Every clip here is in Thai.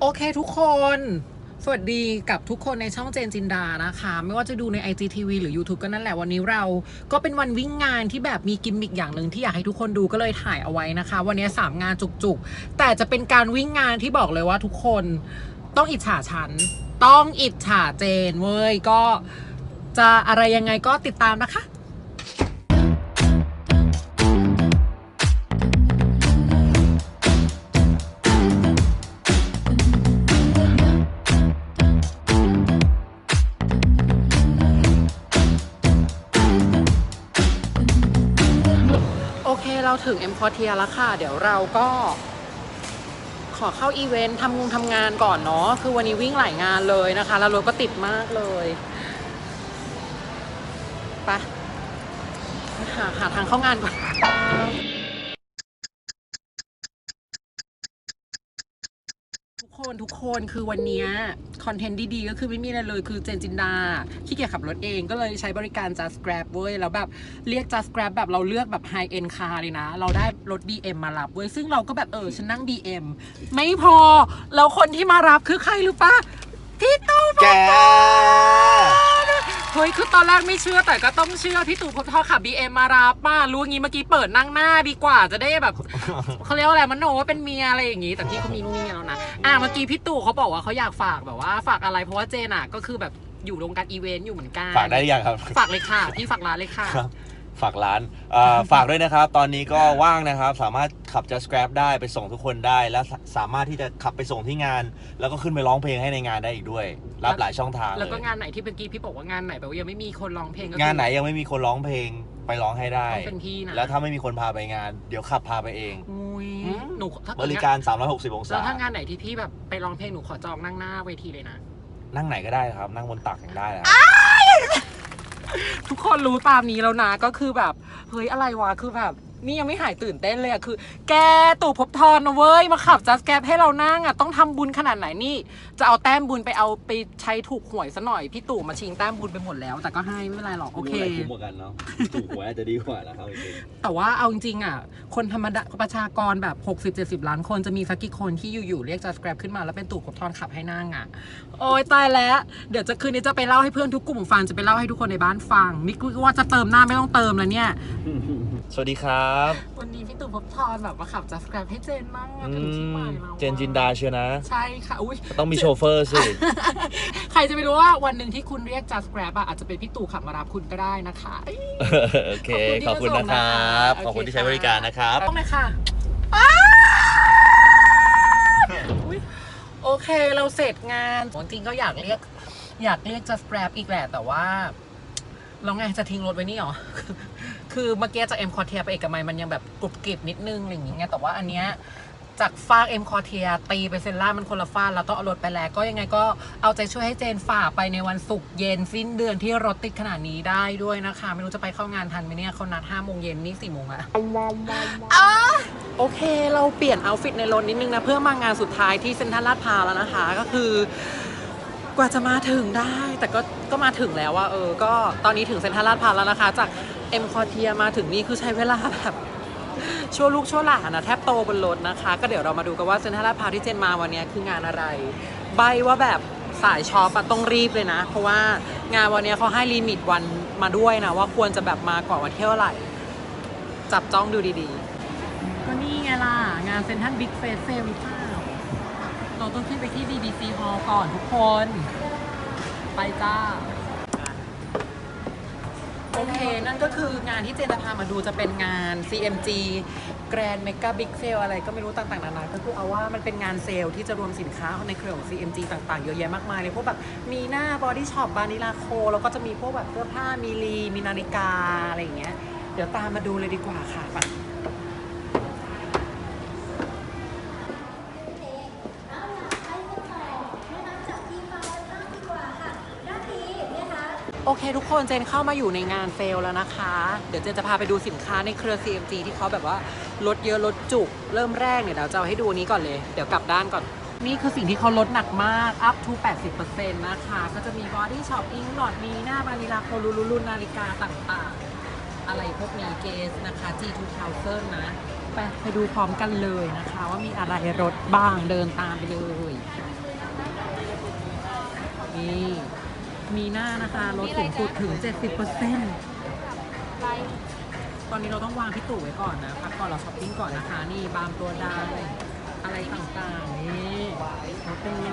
โอเคทุกคน สวัสดีกับทุกคนในช่องเจนจินดานะคะ ไม่ว่าจะดูใน IGTV หรือ YouTube ก็นั่นแหละวันนี้เรา ก็เป็นวันวิ่งงานที่แบบมีกิมมิคอย่างหนึ่งที่อยากให้ทุกคนดูก็เลยถ่ายเอาไว้นะคะ วันนี้ 3 งานจุกๆ แต่จะเป็นการวิ่งงานที่บอกเลยว่าทุกคนต้องอิจฉาฉัน ต้องอิจฉาเจนเว้ยก็จะอะไรยังไงก็ติดตามนะคะ ถึงเอ็มคอเทียแล้วค่ะ เดี๋ยวเราก็ ขอเข้าอีเวนต์ทำงงทำงานก่อนเนาะคือวันนี้วิ่งหลายงานเลยนะคะ แล้วรถก็ติดมากเลยไปหาหาทางเข้างานก่อน ทุก คนทุกคนคือวันนี้คอนเทนต์ดีๆ ก็คือไม่มีอะไรเลยคือเจนจินดาขี้เกียจขับรถเองก็เลยใช้บริการ Just Grab เว้ย แล้วแบบ เรียก Just Grab แบบเราเลือกแบบ High End Car เลยนะ เราได้รถ BM มารับเว้ย ซึ่งเราก็แบบเออ ฉันนั่ง BM ไม่พอ แล้วคนที่มารับคือใครรู้ปะพี่ตู่แก เฮ้ยคือตอนแรกไม่เชื่อแต่ก็ต้องเชื่อพี่ตู่พบทอขับ BM มารับมารู้งี้เมื่อกี้เปิดนั่งหน้าดีกว่าจะได้แบบ เขาเรียกว่าอะไรมันโนว่าเป็นเมียอะไรอย่างงี้ แต่พี่เขามีลูกมีเมียแล้วนะอะเมื่อกี้พี่ตู่เขาบอกว่าเขาอยากฝากแบบว่า ฝากอะไรเพราะว่าเจนอะก็คือแบบอยู่วงการอีเวนต์อยู่เหมือนกันฝากได้หรือยังครับ ฝากเลยค่ะพี่ฝากร้านเลยค่ะ ครับ ฝากร้านเอ่อฝากด้วยนะครับ ตอนนี้ก็ว่างนะครับ สามารถขับ Just Grab ได้ไปส่งทุกคนได้ และสสามารถที่จะขับไปส่งที่งาน แล้วก็ขึ้นไปร้องเพลงให้ในงานได้อีกด้วย รับหลายช่องทางแล้วก็เลยงานไหนที่เมื่อกี้พี่บอกว่างานไหนแบบว่ายังไม่มีคนร้องเพลงก็คืงานไหนยังไม่มีคนร้องเพลงไปร้องให้ได้ ต้องเป็นพี่นะแล้วถ้าไม่มีคนพาไปงาน เดี๋ยวขับพาไปเอง อุ้ยอืม หนูถ้าบเกิดริการ 360 องแล้วศาถ้างานไหนที่พี่แบบไปร้องเพลงหนูขอจองนั่งหน้าเวทีเลยนะ นั่งไหนก็ได้ครับ นั่งบนตักยังได้นะ ทุกคนรู้ตามนี้แล้วนะก็คือแบบ เฮ้ยอะไรวะคือแบบนี่ยังไม่หายตื่นเต้นเลยอะคือ แกตู่ภพบทรนะเว้ย มาขับจัสแกปให้เรานั่งอะต้องทำบุญขนาดไหนนี่ จะเอาแต้มบุญไปเอาไปใช้ถูกหวยซะหน่อย พี่ตู่มาชิงแต้มบุญไปหมดแล้ว แต่ก็ให้ไม่เป็นไรหรอก โอเคคุ้มกว่ากันเนาะถูกหวยอาจจะดีกว่านะครับจริงแต่ว่าเอาจริงๆอะคนธรรมดาประชากรแบบ 60-70 ล้านคนจะมีสักกี่คนที่อยู่ๆเรียกจัสแกรขึ้นมาแล้วเป็นตู่ภพบทรขับให้นั่งอะโอ้ยตายแล้ว เดี๋ยวจะคืนนี้จะไปเล่าให้เพื่อนทุกกลุ่มฟังจะไปเล่าให้ทุกคนในบ้านฟังมิกว่าจะเติมหน้าไม่ต้องเติมแล้วเนี่ย สวัสดีครับวันนี้พี่ตู่ภพบทรแบบมาขับจัสแกรให้เจนมั่งอะถึงที่หมายแล้วอะเจนจินดาเชียวนะ ใช่ค่ะอุ้ย ต้องมีโชเฟอร์สิ ใครจะไปรู้ว่าวันหนึ่งที่คุณเรียก Just Grab อะอาจจะเป็นพี่ตู่ขับมารับคุณก็ได้นะคะเอ้ย โอเค ขขออบบคุคุณณที่นะมาคส่งนะรับ ขอบคุณโอเค ที่ใช้บริการนะครับ ต้องเลยค่ะอุ๊ยโอเคเราเสร็จงานจริงๆก็อยากเรียก อยากเรียก Just Grab อีกแหละ แต่ว่า เราไงจะทิ้งรถไว้นี่หรอ คือเมื่อกี้จากเอ็มคอเทียไปเอกมัยมันยังแบบกรุบกริบนิดนึงอะไรอย่างเงี้ย แต่ว่าอันเนี้ยจากฟากเอ็มคอเทียตีไปเซนล่ามันคนละฟากเราต้องเอารถไปแล้วก็ยังไงก็เอาใจช่วยให้เจนฝ่าไปในวันศุกร์เย็นสิ้นเดือนที่รถติดขนาดนี้ได้ด้วยนะคะ ไม่รู้จะไปเข้างานทันไหมเนี่ยเขานัดห้าโมงเย็นนี่สี่โมงอะโอเค เราเปลี่ยนเอาฟิตในรถนิดนึงนะ เพื่อมางานสุดท้ายที่เซ็นทรัลลาดพร้าวแล้วนะคะ ก็คือ กว่าจะมาถึงได้ แต่ก็ก็มาถึงแล้วว่าเออ ก็ตอนนี้ถึงเซ็นทรัลลาดพร้าวแล้วนะคะ จากเอ็มคอเทียมาถึงนี่คือใช้เวลาแบบชั่วลูกชั่วหลานนะแทบโตบนรถนะคะ ก็เดี๋ยวเรามาดูกันว่าเซ็นทรัลลาดพร้าวที่เจนมาวันนี้คืองานอะไร ใบว่าแบบสายช็อปต้องรีบเลยนะ เพราะว่างานวันนี้เขาให้ลิมิตวันมาด้วยนะ ว่าควรจะแบบมาก่อนวันเที่ยวไหร่ จับจ้องดูดีๆ ก็นี่ไงล่ะ งานเซ็นทรัลบิ๊กเฟสเซลหรือ เราต้องขึ้นไปที่ BBC Hall ก่อนทุกคน ไปจ้า โอเค นั่นก็คืองานที่เจนจะพามาดูจะเป็นงาน CMG Grand Mega Big Sale อะไรก็ไม่รู้ต่างๆ นานาก็คือเอาว่ามันเป็นงานเซลล์ที่จะรวมสินค้าในเครือของ CMG ต่างๆ เยอะแยะมากมายเลยพวกแบบมีหน้า Body Shop บานิลาโค แล้วก็จะมีพวกแบบเสื้อผ้ามีลี มีนาฬิกา อะไรอย่างเงี้ย เดี๋ยวตามมาดูเลยดีกว่าค่ะไป โอเค ทุกคนเจนเข้ามาอยู่ในงานเซลแล้วนะคะ เดี๋ยวเจนจะพาไปดูสินค้าในเครือ CMG ที่เขาแบบว่าลดเยอะลดจุก เริ่มแรกเนี่ยเดี๋ยวจะเอาให้ดูนี้ก่อนเลย เดี๋ยวกลับด้านก่อน นี่คือสิ่งที่เขาลดหนักมาก up to 80%นะคะ ก็จะมี body shop อิงหลอดมีหน้าบานิลาโคลูลูลูนาฬิกาต่างๆ อะไรพวกนี้เกสนะคะ G2000 นะไปไปดูพร้อมกันเลยนะคะ ว่ามีอะไรรถบ้างเดินตามไปเลยนี่ มีหน้านะคะลดสูงสุดถึง 70%ตอนนี้เราต้องวางพี่ตู่ไว้ก่อนนะพักก่อนเราช้อปปิ้งก่อนนะคะ นี่บามตัวดาวอะไรต่างๆ นี่ลดไปเล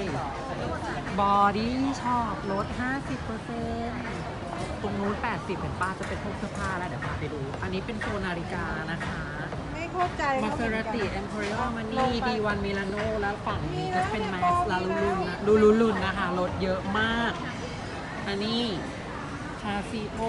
ยบอดี้ช็อปลด 50%ตรงนู้น 80 เป็นป้าจะเป็นพวกเสื้อผ้าแล้วเดี๋ยวพาไปดู อันนี้เป็นโซนนาฬิกานะคะไม่เข้าใจมาเซราติเอ็มโพเรียมานี่ดีวันมิลานโนแล้วฝั่งนี้จะเป็นแมสลาลูลุนนะลูลูลุนนะคะรถเยอะมาก อันนี้คาซิโอ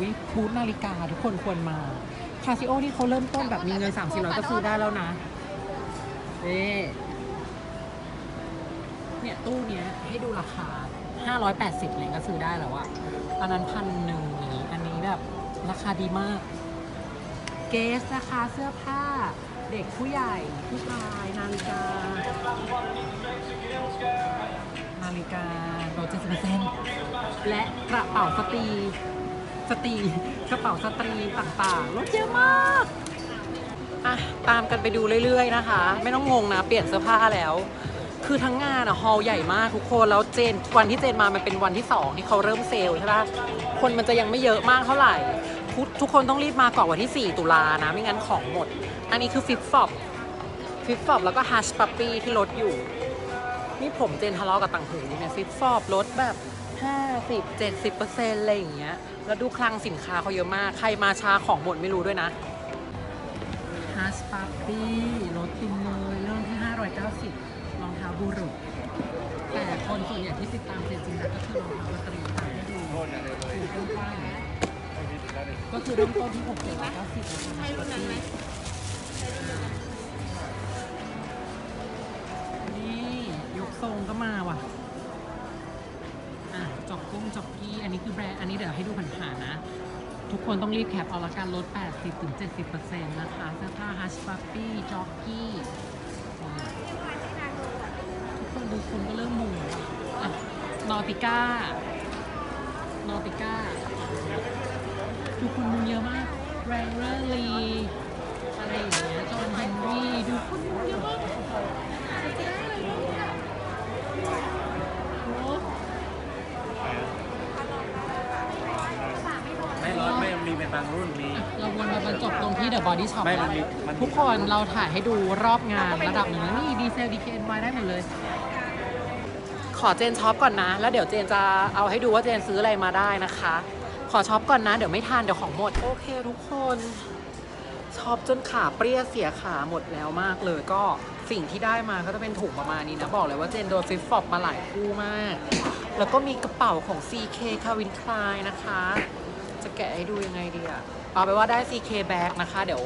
วิบูธนาฬิกาทุกคนควรมาคาซิโอนี่เขาเริ่มต้นแบบมีเงิน3 4 0 0ก็ซื้อได้แล้วนะนี่เนี่ยตู้เนี้ยให้ดูราคา580เลยก็ซื้อได้แล้วอะอันนั้นพันหนึ่งอย่างนี้อันนี้แบบราคาดีมาก เกสนะคะเสื้อผ้า เด็กผู้ใหญ่ผู้ชายนาฬิกา นาฬิกาลด70%และกระเป๋าสตรีสตรีกระเป๋าสตรีต่างๆลดเยอะมากอะตามกันไปดูเรื่อยๆนะคะ ไม่ต้องงงนะ เปลี่ยนเสื้อผ้าแล้ว คือทั้งงานอะฮอลล์ใหญ่มากทุกคนแล้วเจนวันที่เจนมามันเป็นวันที่2ที่เขาเริ่มเซลล์ใช่ปะคนมันจะยังไม่เยอะมากเท่าไหร่ทุกคนต้องรีบมาก่อนวันที่ 4 ตุลานะ ไม่งั้นของหมด อันนี้คือฟิตฟอบฟิตฟอบแล้วก็ฮัชปัปปี้ที่ลดอยู่ นี่ผมเจนทะเลาะกับต่างหูเนี่ยฟิตฟอบลดแบบ50 70เปอร์เซ็นต์อะไรอย่างเงี้ยแล้วดูคลังสินค้าเขาเยอะมาก ใครมาช้าของหมดไม่รู้ด้วยนะฮัชปัปปี้ลดติมเลยเริ่มที่ 590รองเท้าบูรุษแต่คนส่วนใหญ่ที่ติดตามเจนจริงๆก็คือรองเท้าสตรีตามให้ดูดูกว้างๆก็คือเริ่มต้นที่6 7 9 0นะคะใช่รุ่นนั้นไหม ทรงก็มาว่ะอะจอกกุ้งจอกกี้ อันนี้คือแบรนด์ อันนี้เดี๋ยวให้ดูผ่านๆนะ ทุกคนต้องรีบแคปเอาละกันลด 80-70%นะคะเสื้อผ้าฮัชปัปปี้จ็อกกี้ทุกคนดูคนก็เริ่มมุงอะนอติก้านอติก้าทุกคนมุงเยอะมากแรงเรอร์ลีอะไรอย่างเงี้ยจอห์นเฮนรี่ดูคนมุงเยอะมาก ไม่ร้อนไม่มีเป็น บางรุ่นมี เราวนมาบรรจบตรงที่เดอะบอดี้ช็อปไม่มันมีมันมี ทุกคนเราถ่ายให้ดูรอบงานระดับหนึ่งแล้วนี่ดีเซลดีเคนไว้ได้หมดเลย ขอเจนช็อปก่อนนะ แล้วเดี๋ยวเจนจะเอาให้ดูว่าเจนซื้ออะไรมาได้นะคะ ขอช็อปก่อนนะ เดี๋ยวไม่ทานเดี๋ยวของหมด โอเคทุกคนช็อปจนขาเปรี้ยเสียขาหมดแล้วมากเลยก็สิ่งที่ได้มาก็จะเป็นถุงประมาณนี้นะ บอกเลยว่าเจนโดนฟิฟฟอบมาหลายคู่มาก แล้วก็มีกระเป๋าของ CK คาวินคลายนะคะ จะแกะให้ดูยังไงดีอะเอาไปนว่าได้ CK bag นะคะ เดี๋ยว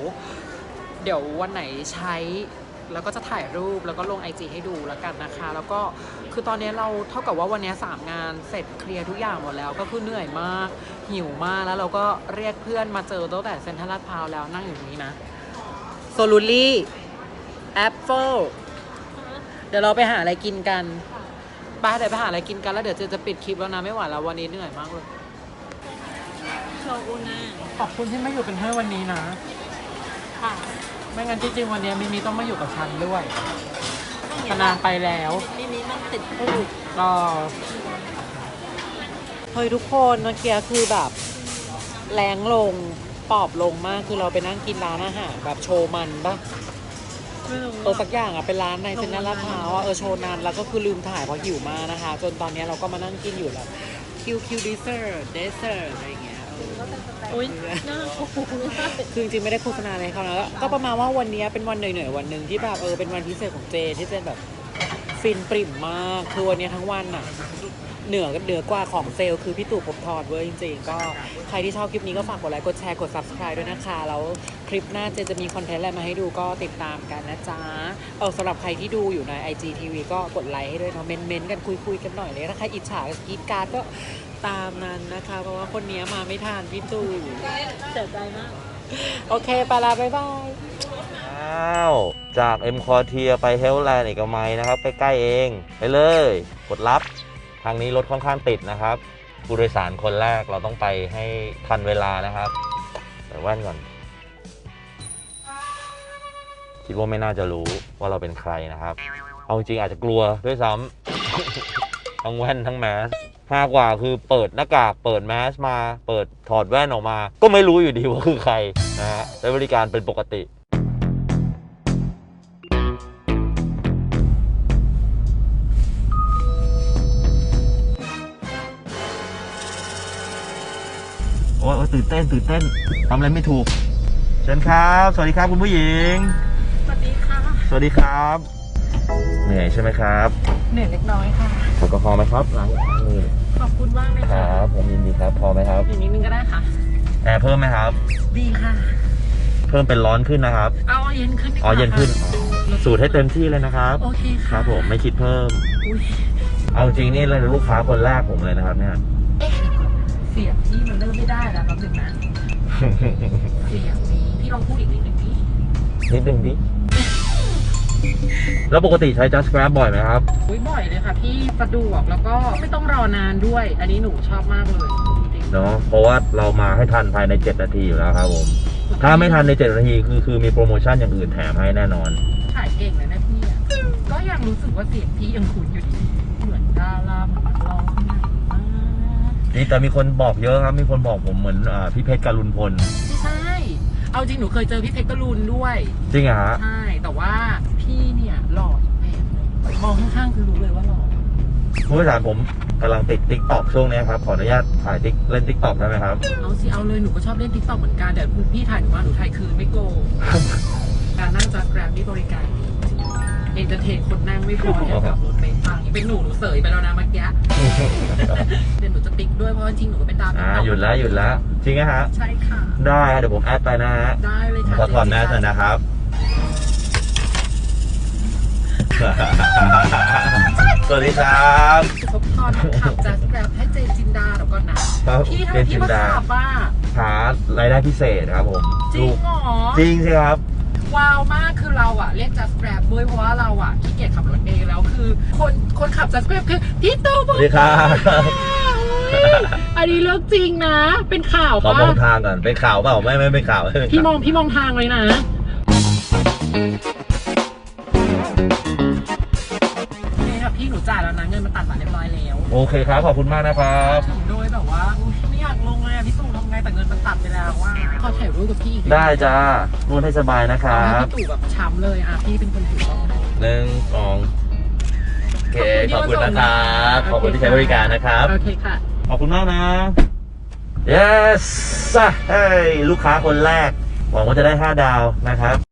เดี๋ยววันไหนใช้ แล้วก็จะถ่ายรูปแล้วก็ลง IG ให้ดูแล้วกันนะคะ แล้วก็คือตอนนี้เราเท่ากับว่าวันนี้3งานเสร็จเคลียร์ทุกอย่างหมดแล้ว ก็คือเหนื่อยมาก หิวมากแล้วเราก็เรียกเพื่อนมาเจอตั้งแต่เซ็นทรัลลาดพร้าวแล้วนั่งอยู่ตรงนี้นะโซลูลี่แอปเปิลเดี๋ยวเราไปหาอะไรกินกันไปเดี๋ยวไปหาอะไรกินกันแล้วเดี๋ยวจนจะปิดคลิปแล้วนะไม่ไหวแล้ววันนี้เหนื่อยมากเลย โชอุน่าขอบคุณที่มาอยู่เป็นเพื่อนวันนี้นะ ค่ะไม่งั้นจริงๆวันนี้มิมีต้องมาอยู่กับฉันด้วยแต่นานไปแล้วนี่นี่มันติดโควิดก็เฮ้ยทุกคนเมื่อกี้คือแบบแรงลงปอบลงมากคือเราไปนั่งกินร้านอาหารแบบโชว์มันปะไม่รู้เออสักอย่างอะเป็นร้านในเซ็นทรัลลาดพร้าวอะเออโชว์นานแล้วก็คือลืมถ่ายเพราะหิวมากนะคะ จนตอนนี้เราก็มานั่งกินอยู่แบบคิวคิวดิเซอร์เดเซอร์อะไรอย่างเงี้ยเอออุ้ยน่าโอ้โหไม่ได้คือจริงๆไม่ได้โฆษณาอะไรเขานะก็ก็ประมาณว่าวันนี้เป็นวันเหนื่อยๆวันหนึ่งที่แบบเออเป็นวันพิเศษของเจที่เจนแบบฟินปริ่มมากคือวันนี้ทั้งวันอะเหนือเหนือกว่าของเซลล์คือพี่ตู่ภพบทอดเว้ยจริงๆ ก็ใครที่ชอบคลิปนี้ก็ฝากกดไลค์กดแชร์กด subscribe ด้วยนะคะ แล้วคลิปหน้าเจนจะมีคอนเทนต์อะไรมาให้ดูก็ติดตามกันนะจ๊ะ เออสำหรับใครที่ดูอยู่ใน IGTV ก็กดไลค์ให้ด้วยเนาะเมนๆกันคุยๆกันหน่อยเลยถ้าใครอิจฉากรีดการ์ดก็ ตามนั้นนะคะ เพราะว่าคนนี้มาไม่ทันพี่ตู่เสียใจมาก โอเคไปละบ๊ายบาย อ้าว จากเอ็มคอเทียไปเฮลแลนด์เอกมัยนะครับ ใกล้ๆเอง ไปเลย กดรับ ทางนี้รถค่อนข้างติดนะครับผู้โดยสารคนแรกเราต้องไปให้ทันเวลานะครับใส่แว่นก่อน คิดว่าไม่น่าจะรู้ว่าเราเป็นใครนะครับ เอาจริงๆอาจจะกลัวด้วยซ้ำทั้งแว่นทั้งแมส ฮากว่าคือเปิดหน้ากากเปิดแมสมา เปิดถอดแว่นออกมา ก็ไม่รู้อยู่ดีว่าคือใครนะฮะใช้บริการเป็นปกติโอ้ยตื่นเต้นตื่นเต้นทำอะไรไม่ถูก เชิญครับ สวัสดีครับคุณผู้หญิง สวัสดีค่ะ สวัสดีครับเห นื่อยใช่ไหมครับเหนื่อยเล็กน้อยค่ะแอลกอฮอล์ไหมครับล้างมือขอบคุณมากเลยคค่ะรับ ผมยินดีครับ พอไหมครับ อีกนิดนึงก็ได้ค่ะ แอร์เพิ่มไหมครับ ดีค่ะ เพิ่มเป็นร้อนขึ้นนะครับ เอาเย็นขึ้นดีกอ๋อว่าเย็นขึ้น ค่ะสูตรให้เต็มที่เลยนะครับ โอเคคค่ะรับผมไม่คิดเพิ่ม อุ๊ยเอาจริงนี่เลยลูกค้าคนแรกผมเลยนะครับเนี่ยเอ๊ะเสียงพี่มันเริ่มไม่ได้แล้วแป๊บนึงนะเสียงนี้พี่ลองพูดอีกนิดนึงดินิดนึงดิ แล้วปกติใช้ Just Grab บ่อยไหมครับ อุ้ยบ่อยเลยค่ะพี่สะดวกแล้วก็ไม่ต้องรอนานด้วย อันนี้หนูชอบมากเลยจริงๆเนาะเพราะว่าเรามาให้ทันภายใน 7 นาทีอยู่แล้วครับผม ถ้าไม่ทันใน 7 นาทีคือคือมีโปรโมชั่นอย่างอื่นแถมให้แน่นอน ถ่ายเก่งเลยนะพี่อะก็ยังรู้สึกว่าเสียงพี่ยังคุ้นอยู่ดี เหมือนดาราเหมือนร้องหนังมากนี่แต่มีคนบอกเยอะครับ มีคนบอกผมเหมือนอาพี่เพชรการุณพล ไม่ใช่ เอาจริงหนูเคยเจอพี่เพชรกรุณด้วย จริงเหรอฮะ ใช่แต่ว่า พี่เนี่ยหล่ออีกแบบเลยมองข้างๆคือรู้เลยว่าหล่อผู้บริหารผมกำลังติดติ๊กต็อกช่วงนี้ครับ ขออนุญาตถ่ายติ๊กเล่นติ๊กต็อกได้ไหมครับ เอาสิเอาเลยหนูก็ชอบเล่นทิกตอกเหมือนกันแต่พี่ถ่ายหนูมาหนูถ่ายคืนไม่โกงการนั่งจักแกรมนี่บริการดีเอนเตอร์เทนคนนั่งไม่พอเนี่ยขับรถไปฟังเป็นหนูหนูเสยไปแล้วนะเมื่อกี้เดี๋ยวหนูจะติ๊กด้วยเพราะว่าจริงหนูก็เป็นดาวอ่าหยุดแล้วหยุดแล้วจริงไหมฮะ ใช่ค่ะ ได้ฮะเดี๋ยวผมแอดไปนะฮะได้เลยค่ะ ขอถอดแมสหน่อยนะครับ สวัสดีครับทบทอนขับจักแกรมให้เจนจินดาเดี๋ยวก่อนนะ ครับพี่เจทำนพี่จินมาดาขับอะหารายได้พิเศษครับผมจริงเหรอ จริงสิครับ ว้าวมากคือเราอะเรียก just grab ด้วยเพราะว่าเราอะขี้เกียจขับรถเองแล้วคือ คนคนขับ just grab คือพี่ตูบสวัสดีครับอันนี้เรื่องจริงนะ เป็นข่าวขอปะมองทางก่อนเป็นข่าวเปล่าไม่ไม่เป็นข่าวไม่เป็นพี่มข่าวองพี่มองทางเลยนะ โอเคครับ ขอบคุณมากนะครับถึงโดยแบบว่าอุ๊ยไม่อยากลงเลยอะพี่ตู่ทำไงแต่เงินมันตัดไปแล้วว่าขอถ่ายรูปกับพี่อีกได้จ้านวดให้สบายนะคเอารัให้บ พี่ตู่แบบช้ำเลยอะพี่เป็นคนถือกล้องให้หนึ่งสองโอเคขขออบบคุคุณณนะครับที่มาส่งนะขอบคุณที่ใช้บริการนะครับ โอเคค่ะ ขอบคุณมากนะ yes อะเฮ้ยลูกค้าคนแรก หวังว่าจะได้ 5 ดาวนะครับ